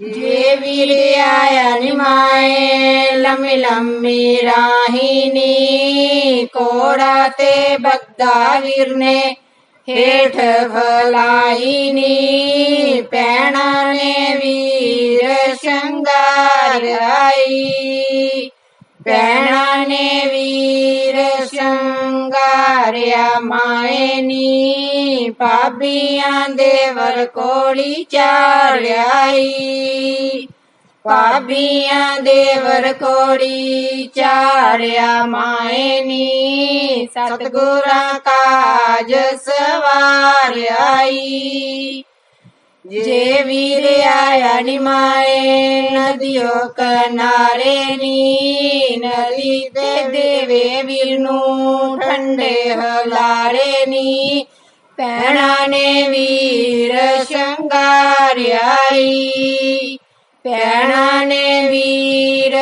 ਜੇ ਵੀਰ ਨਿਮਾਏ ਲੰਮੀ ਲੰਮੀ ਰਾਹੀਨੀ ਕੋੜਾ ਤੇ ਬਗਦਾ ਵੀਰ ਨੇ ਹੇਠ ਫਲਾਈ ਪੈਣਾ ਨੇ ਵੀਰ ਸ਼ੰਗਾਰਾਈ ਪੈਣਾ ਨੇ ਵੀਰ ਸ਼ੰਗਾਰਿਆ ਮਾਏ ਨੀ। ਪਾਬੀਆਂ ਦੇ ਵਰ ਕੋੜੀ ਚਾੜਿਆਈ ਪਾਬੀਆਂ ਦੇ ਵਰ ਕੋੜੀ ਚਾੜਿਆ ਮਾਏ ਨੀ। ਸਤਗੁਰਾਂ ਕਾਜ ਸਵਾਰਿਆਈ। ਜੇ ਵੀਰ ਆਇਆ ਨਿਮਾਏ ਨਦੀਓ ਕਿਨਾਰੇ ਨੀ, ਨਦੀ ਤੇ ਦੇਵੇ ਵੀਰ ਨੂੰ ਠੰਡੇ ਹਲਾਰੇ ਨੀ। ਪੈਣਾ ਨੇ ਵੀਰ ਸ਼ੰਗਾਰਿਆਈ ਪੈਣਾ ਨੇ ਵੀਰ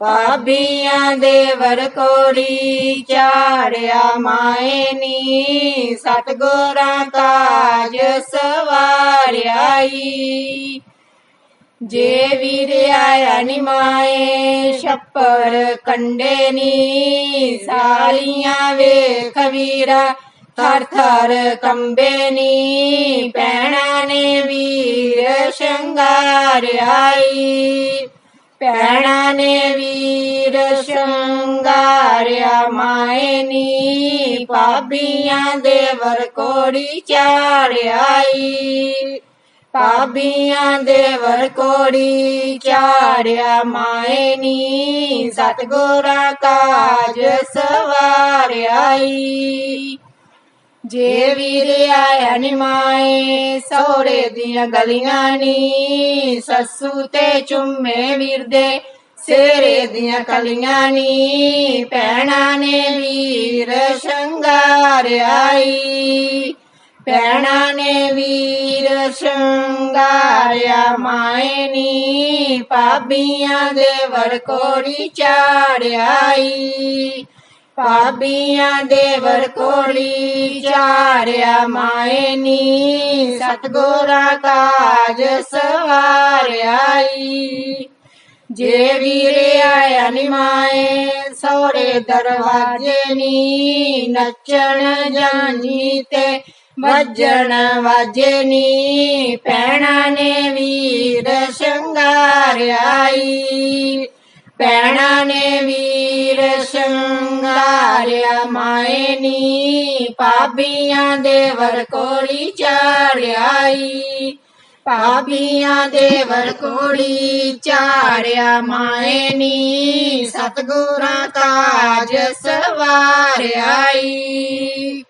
ਸ਼ੰਗਾਰਿਆ ਮਾਏ ਨੀ ਪਾਪੀਆਂ ਦੇ ਵਰ ਚਾੜਿਆ ਮਾਏ ਨੀ। ਸਤਗੁਰਾਂ ਕਾਜ ਸਵਾਰਿਆਈ। ਜੇ ਵੀਰ ਨੀ ਨਿਮਾਏ ਛੱਪਰ ਕੰਡੇ ਨੀ। ਸਾਲੀਆਂ ਵੇਖ ਵੀਰਾ, ਥਰ ਥਰ ਕੰਬੇ ਨੀ। ਪੈਣਾ ਨੇ ਵੀਰ ਸ਼ੰਗਾਰਿਆਈ। ਪੈਣਾ ਨੇ ਵੀਰ ਸ਼ੰਗਾਰਿਆ ਮਾਇਨੀ ਪਾਬੀਆਂ ਦੇ ਵਰ ਕੋੜੀ ਚਾੜਿਆਈ। ਪਾਬੀਆਂ ਦੇ ਵਰ ਕੋੜੀ ਚਾੜਿਆ, ਮਾਏ ਸਤਗੁਰਾਂ ਕਾਜ ਸਵਾਰਿਆਈ। ਜੇ ਵੀਰ ਆਇਆ ਨਿਮਾਏ ਸੋਰੇ ਦੀਆਂ ਗਲੀਆਂ ਨੀ, ਸੱਸੂ ਤੇ ਚੁੰਮੇ ਵੀਰ ਦੇ ਸੇਰੇ ਦੀਆਂ ਕਲੀਆਂ ਨੀ, ਪੈਣਾ ਨੇ ਵੀਰ ਸ਼ੰਗਾਰਿਆਈ, ਪੈਣਾ ਨੇ ਵੀਰ ਸ਼ੰਗਾਰਿਆ ਮਾਏ ਨੀ ਪਾਬੀਆਂ ਦੇ ਵਰ ਕੋੜੀ ਚਾੜਿਆਈ ਦੇਵਰ ਦੇ ਵਰ ਕੋੜੀ ਚਾੜਿਆ ਮਾਏ ਨੀ ਕਾਜ ਸਵਾਰਿਆਈ ਜੇ ਵੀਰ ਆਇਆ ਨਿਮਾਏ ਸੋਰੇ ਦਰਵਾਜੇ ਨੀ, ਨੱਚਣ ਜਾਨੀ ਤੇ ਵੱਜਣ ਵਾਜੇ ਨੀ, ਪੈਣਾ ਨੇ ਵੀਰ ਸ਼ੰਗਾਰਿਆਈ ਪੈਣਾ ਨੇ ਵੀਰ ਸ਼ੰਗਾਰਿਆ ਮਾਏ ਨੀ ਪਾਬੀਆਂ ਦੇ ਵਰ ਕੋੜੀ ਚਾੜਿਆਈ। ਪਾਪੀਆਂ ਦੇ ਵਰ ਕੋੜੀ ਚਾੜਿਆ ਮਾਏ ਨੀ, ਸਤਗੁਰਾਂ ਕਾਜ ਸਵਾਰਿਆਈ।